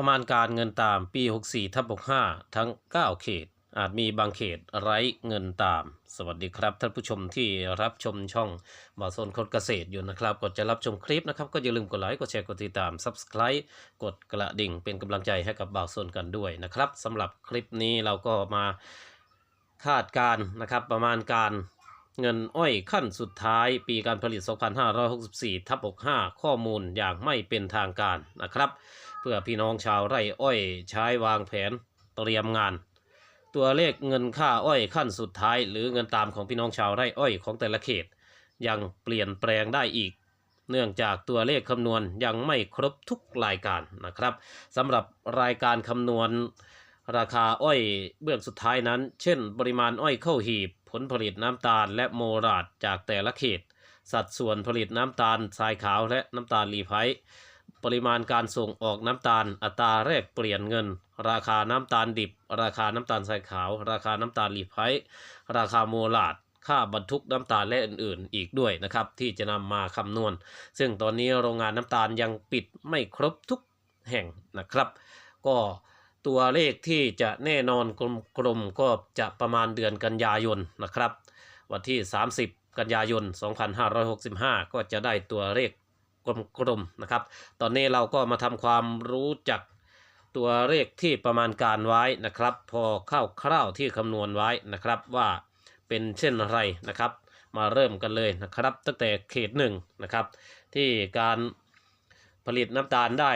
ประมาณการเงินตามปี 64ทับ65 ทั้ง 9 เขต อาจมีบางเขตไร้เงินตาม สวัสดีครับท่านผู้ชมที่รับชมช่องบาโซนคนเกษตรอยู่นะครับก่อนจะรับชมคลิปนะครับ ก็อย่าลืมกดไลค์กดแชร์กดติดตาม Subscribe กดกระดิ่งเป็นกำลังใจให้กับบาโซนกันด้วยนะครับสำหรับคลิปนี้เราก็มาคาดการณ์นะครับประมาณการ เงินอ้อยขั้นสุดท้ายปีการผลิต 2564 ทับ65 ข้อมูลอย่างไม่เป็นทางการนะครับ เพื่อพี่น้องชาวไร่อ้อยใช้วางแผนเตรียมงาน ตัวเลขเงินค่าอ้อยขั้นสุดท้าย หรือเงินตามของพี่น้องชาวไร่อ้อยของแต่ละเขต ยังเปลี่ยนแปลงได้อีก เนื่องจากตัวเลขคำนวณยังไม่ครบทุกรายการนะครับสำหรับรายการคำนวณราคาอ้อยเบื้องสุดท้ายนั้น เช่น ปริมาณอ้อยเข้าหีบ ผลผลิตน้ำตาลและโมราดจากแต่ละเขต สัดส่วนผลิตน้ำตาลทรายขาวและน้ำตาลรีไพท์ปริมาณการส่งออกน้ำตาล อัตราแลกเปลี่ยนเงิน ราคาน้ำตาลดิบ ราคาน้ำตาลทรายขาว ราคาน้ำตาลรีไพท์ราคาโมลาดค่าบรรทุกน้ำตาลและอื่นๆ อีกด้วยนะครับ ที่จะนำมาคำนวณ ซึ่งตอนนี้โรงงานน้ำตาลยังปิดไม่ครบทุกแห่งนะครับ ก็ ตัวเลขที่จะแน่นอนกลมๆก็จะประมาณเดือนกันยายนนะครับ วันที่ 30 กันยายน 2565 ก็จะได้ตัวเลขกลมๆนะครับ ตอนนี้เราก็มาทำความรู้จักตัวเลขที่ประมาณการไว้นะครับ พอคร่าวๆที่คำนวณไว้นะครับว่าเป็นเช่นไรนะครับ มาเริ่มกันเลยนะครับ ตั้งแต่เขตหนึ่งนะครับที่การผลิตน้ำตาลได้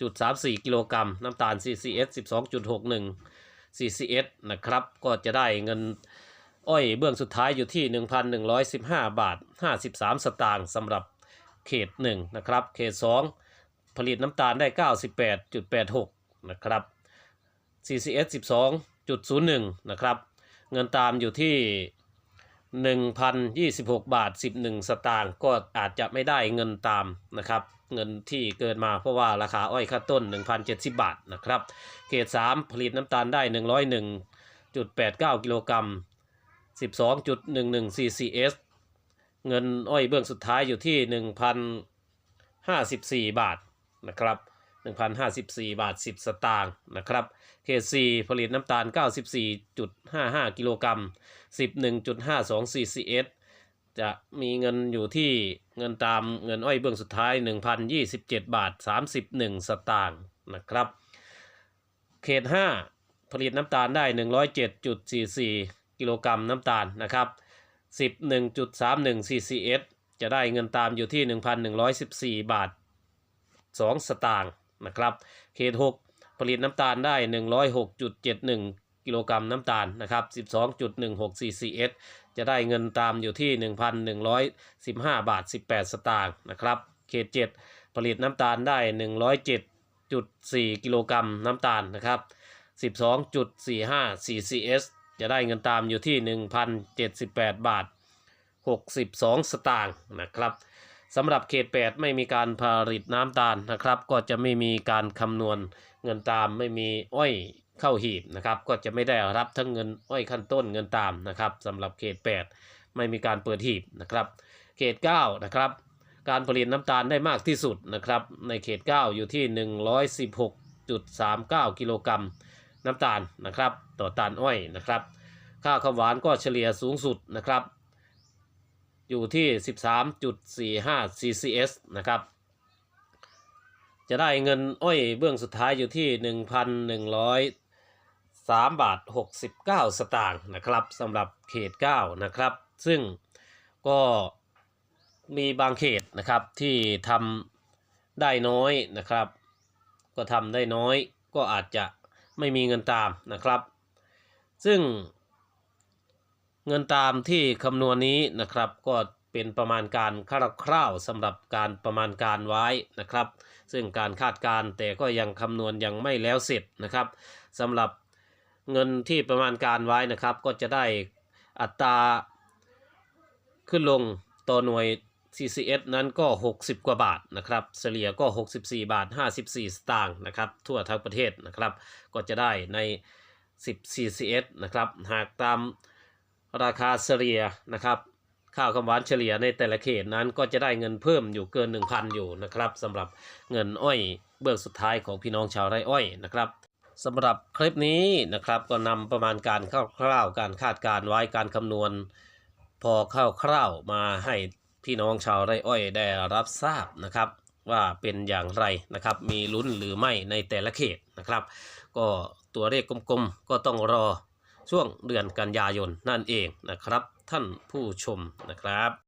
112.34 กิโลกรัม น้ำตาล CCS 12.61 CCS นะครับ ก็จะได้เงินอ้อยเบื้องสุดท้ายอยู่ที่ 1,115 บาท 53 สตางค์สำหรับเขต 1 นะครับ เขต 2 ผลิตน้ำตาลได้ 98.86 นะครับ CCS 12.01 นะครับ เงินตามอยู่ที่ 1,026 บาท 11 สตางค์ก็อาจจะไม่ได้เงินตามนะครับ เงินที่เกินมาเพราะว่าราคาอ้อยขั้นต้น 1,070 บาทนะครับ เขต 3 ผลิตน้ำตาลได้ 101.89 กิโลกรัม 12.11 CCS เงินอ้อยเบื้องสุดท้ายอยู่ที่ 1,054 บาทนะครับ 1,054 บาท 10 สตางค์นะครับเขต4ผลิตน้ำตาล 94.55 กิโลกรัม 11.52 CCS จะมีเงินอยู่ที่เงินตามเงินอ้อยเบื้องสุดท้าย 1,027 บาท 31 สตางค์นะครับ เขต 5 ผลิตน้ำตาลได้ 107.44 กิโลกรัมน้ำตาลนะครับ 11.31 CCS จะได้เงินตามอยู่ที่ 1,114 บาท 2 สตางค์ นะครับเขต6ผลิตน้ำตาลได้ 106.71กิโลกรัมน้ำตาลนะครับ 12.16 CCS จะได้เงินตามอยู่ที่ 1,115 บาท 18 สตางค์นะครับ เขต 7 ผลิตน้ำตาลได้ 107.4 กิโลกรัมน้ำตาลนะครับ 12.45 CCS จะได้เงินตามอยู่ที่ 1,078 บาท 62 สตางค์นะครับ สำหรับเขต 8 ไม่มีการผลิตน้ำตาลนะครับ ก็จะไม่มีการคำนวณเงินตามไม่มีอ้อยเข้าหีบนะครับ ก็จะไม่ได้รับทั้งเงินอ้อยขั้นต้นเงินตามนะครับสำหรับเขต 8 ไม่มีการเปิดหีบนะครับ เขต 9 นะครับ การผลิตน้ำตาลได้มากที่สุดนะครับ ในเขต 9 อยู่ที่ 116.39 กิโลกรัมน้ำตาลนะครับ ต่อตันอ้อยนะครับ ค่าข้าวหวานก็เฉลี่ยสูงสุดนะครับ อยู่ที่ 13.45 CCS นะครับ จะได้เงินอ้อยเบื้องสุดท้ายอยู่ที่ 1,103 บาท 69 สตางค์นะครับสำหรับเขต 9 นะครับ ซึ่งก็มีบางเขตนะครับที่ทำได้น้อยนะครับ ก็ทำได้น้อยก็อาจจะไม่มีเงินตามนะครับ ซึ่ง เงินตามที่คำนวณนี้นะครับก็เป็นประมาณการคร่าวๆสำหรับการประมาณการไว้นะครับ ซึ่งการคาดการณ์แต่ก็ยังคำนวณยังไม่แล้วเสร็จนะครับสำหรับเงินที่ประมาณการไว้นะครับ ก็จะได้อัตราขึ้นลงต่อหน่วย CCS นั้นก็ 60 กว่าบาทนะครับ เฉลี่ยก็ 64 บาท 54 สตางค์นะครับ ทั่วทั้งประเทศนะครับ ก็จะได้ใน 10 CCS นะครับ หากตาม ราคาเฉลี่ยนะครับข้าวคำหวานเฉลี่ยในแต่ละเขตนั้นก็จะได้เงินเพิ่มอยู่เกิน 1,000 อยู่นะครับสำหรับเงินอ้อยเบิกสุดท้ายของพี่น้องชาวไร่อ้อยนะครับสำหรับคลิปนี้นะครับก็นำประมาณการคร่าวๆการคาดการณ์ไว้การคำนวณ พอคร่าวๆมาให้พี่น้องชาวไร่อ้อยได้รับทราบนะครับว่าเป็นอย่างไรนะครับมีลุ้นหรือไม่ในแต่ละเขตนะครับ ก็ตัวเลขกลมๆก็ต้องรอ ช่วงเดือนกันยายนนั่นเองนะครับ ท่านผู้ชมนะครับ